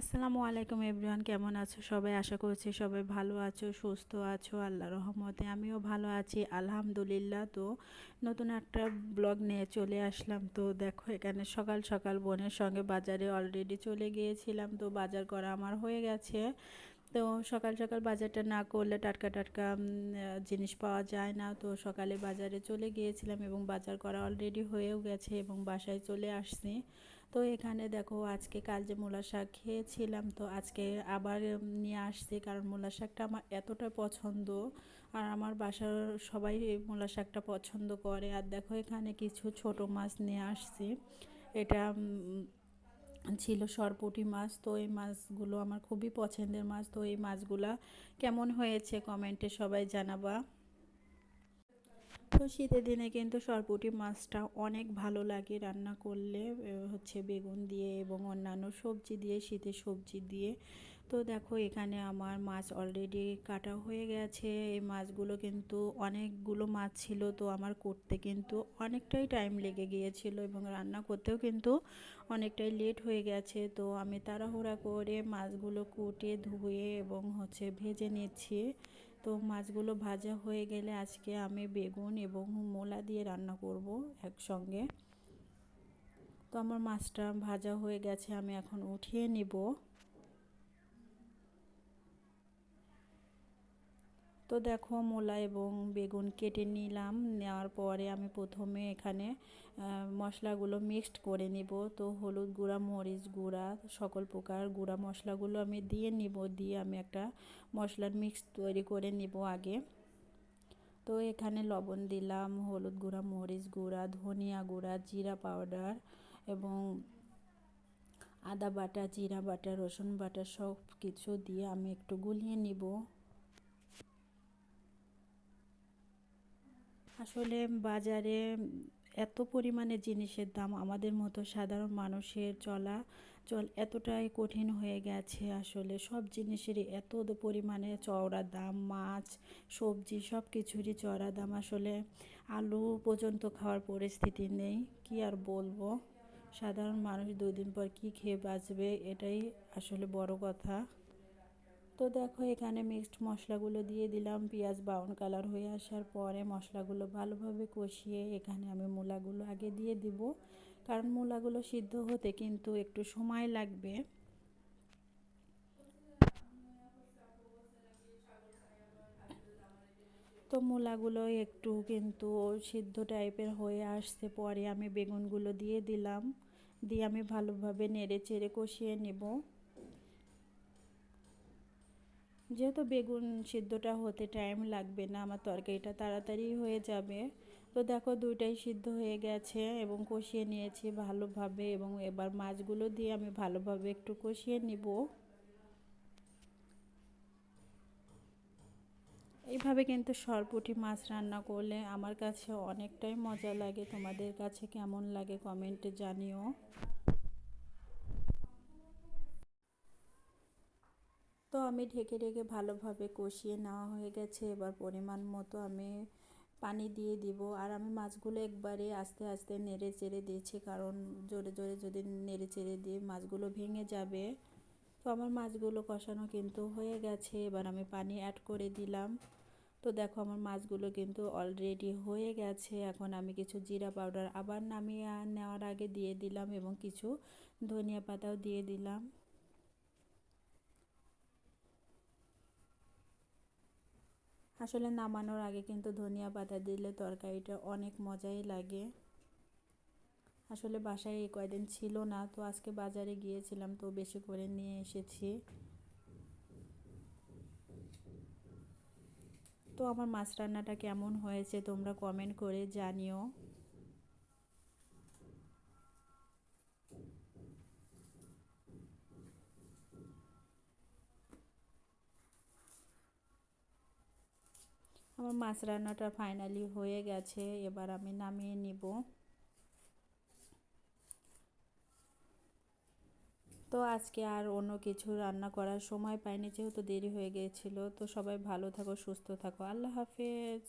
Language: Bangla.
আসসালামু আলাইকুম এভরিওয়ান, কেমন আছো সবাই? আশা করছি সবাই ভালো আছো, সুস্থ আছো, আল্লাহ রহমতে আমিও ভালো আছি, আলহামদুলিল্লাহ। তো নতুন একটা ব্লগ নিয়ে চলে আসলাম। তো দেখো, এখানে সকাল সকাল বোনের সঙ্গে বাজারে অলরেডি চলে গিয়েছিলাম। তো বাজার করা আমার হয়ে গেছে। তো সকাল সকাল বাজারটা না করলে টাটকা টাটকা জিনিস পাওয়া যায় না। তো সকালে বাজারে চলে গিয়েছিলাম এবং বাজার করা অলরেডি হয়েও গেছে এবং বাসায় চলে আসছি। তো এখানে দেখো আজকে কাল যে মূলা শাক খেয়েছিলাম, তো আজকে আবার নিয়ে আসছি কারণ মূলা শাকটা আমার এতটা পছন্দ। আর আমার বাসার সবাই মূলা শাকটা পছন্দ করে। আর দেখো এখানে কিছু ছোট মাছ নিয়ে আসছি। এটা ছিল সরপুটি মাছ, তো এই মাছগুলো আমার খুবই পছন্দের মাছ, তো এই মাছগুলা কেমন হয়েছে কমেন্টে সবাই জানাবা। তো শীতের দিনে কিন্তু সরপুটি মাছটা অনেক ভালো লাগে রান্না করলে হচ্ছে বেগুন দিয়ে এবং অন্যান্য সবজি দিয়ে, শীতের সবজি দিয়ে। তো দেখো, এখানে আমার মাছ অলরেডি কাটা হয়ে গেছে। এই মাছগুলো কিন্তু অনেকগুলো মাছ ছিল, তো আমার করতে কিন্তু অনেকটাই টাইম লেগে গিয়েছিল এবং রান্না করতেও কিন্তু অনেকটাই লেট হয়ে গেছে। তো আমি তাড়াহুড়া করে মাছগুলো কুটে, ধুয়ে এবং হচ্ছে ভেজে নিচ্ছি। তো মাছগুলো ভাজা হয়ে গেলে আজকে আমি বেগুন এবং মোলা দিয়ে রান্না করব একসঙ্গে। তো আমার মাছটা ভাজা হয়ে গেছে, আমি এখন উঠিয়ে নিব। তো দেখো মূলা এবং বেগুন কেটে নিলাম। নেওয়ার পরে আমি প্রথমে এখানে মশলাগুলো মিক্সড করে নিব। তো হলুদ গুঁড়া, মরিচ গুঁড়া, সকল প্রকার গুঁড়া মশলাগুলো আমি দিয়ে নিব। দিয়ে আমি একটা মশলার মিক্স তৈরি করে নিব আগে। তো এখানে লবণ দিলাম, হলুদ গুঁড়া, মরিচ গুঁড়া, ধনিয়া গুঁড়া, জিরা পাউডার এবং আদা বাটা, জিরা বাটা, রসুন বাটা সব কিছু দিয়ে আমি একটু গুলিয়ে নিব। আসলে বাজারে এত পরিমাণে জিনিসের দাম আমাদের মতো সাধারণ মানুষের চলা, চল এতটাই কঠিন হয়ে গেছে আসলে। সব জিনিসেরই এত পরিমাণে চওড়া দাম, মাছ, সবজি সব কিছুরই চড়া দাম আসলে। আলু পর্যন্ত খাওয়ার পরিস্থিতি নেই, কি আর বলব? সাধারণ মানুষ দুই দিন পর কি খেয়ে বাঁচবে? এটাই আসলে বড় কথা। তো দেখো, এখানে মিক্সড মশলাগুলো দিয়ে দিলাম। পেঁয়াজ ব্রাউন কালার হয়ে আসার পরে মশলাগুলো ভালোভাবে কষিয়ে এখানে আমি মূলাগুলো আগে দিয়ে দিব। কারণ মূলাগুলো সিদ্ধ হতে কিন্তু একটু সময় লাগবে। তো মূলাগুলো একটু কিন্তু সিদ্ধ টাইপের হয়ে আসতে পরে আমি বেগুনগুলো দিয়ে দিলাম। দিয়ে আমি ভালোভাবে নেড়ে চেড়ে কষিয়ে নেব। যেহেতু বেগুন সিদ্ধটা হতে টাইম লাগবে না, আমার তরকারিটা তাড়াতাড়ি হয়ে যাবে। তো দেখো দুইটাই সিদ্ধ হয়ে গেছে এবং কষিয়ে নিয়েছি ভালোভাবে এবং এবার মাছগুলো দিয়ে আমি ভালোভাবে একটু কষিয়ে নিব। এইভাবে কিন্তু সরপুটি মাছ রান্না করলে আমার কাছে অনেকটাই মজা লাগে। তোমাদের কাছে কেমন লাগে কমেন্টে জানিও। তো আমি ঢেকে ঢেকে ভালোভাবে কষিয়ে নেওয়া হয়ে গেছে। এবার পরিমাণ মতো আমি পানি দিয়ে দিব। আর আমি মাছগুলো একবারে আস্তে আস্তে নেড়ে চেড়ে দিয়েছি, কারণ জোরে জোরে যদি নেড়ে চেড়ে দিই মাছগুলো ভেঙে যাবে, তো আমার মাছগুলো কষানো কিন্তু হয়ে গেছে। এবার আমি পানি অ্যাড করে দিলাম। তো দেখো আমার মাছগুলো কিন্তু অলরেডি হয়ে গেছে। এখন আমি কিছু জিরা পাউডার আবার নামিয়ে নেওয়ার আগে দিয়ে দিলাম এবং কিছু ধনিয়া পাতাও দিয়ে দিলাম। আসলে নামানোর আগে কিন্তু ধনিয়া পাতা দিলে তরকারিটা অনেক মজাই লাগে। আসলে বাসায় এই কয়দিন ছিল না, তো আজকে বাজারে গিয়েছিলাম, তো বেশি করে নিয়ে এসেছি। তো আমার মাছ রান্নাটা কেমন হয়েছে তোমরা কমেন্ট করে জানিও। আমার মাছ রান্নাটা ফাইনালি হয়ে গেছে, এবার আমি নামিয়ে নিব। তো আজকে আর অন্য কিছু রান্না করার সময় পাইনি, যেহেতু দেরি হয়ে গিয়েছিল। তো সবাই ভালো থাকো, সুস্থ থাকো। আল্লাহ হাফেজ।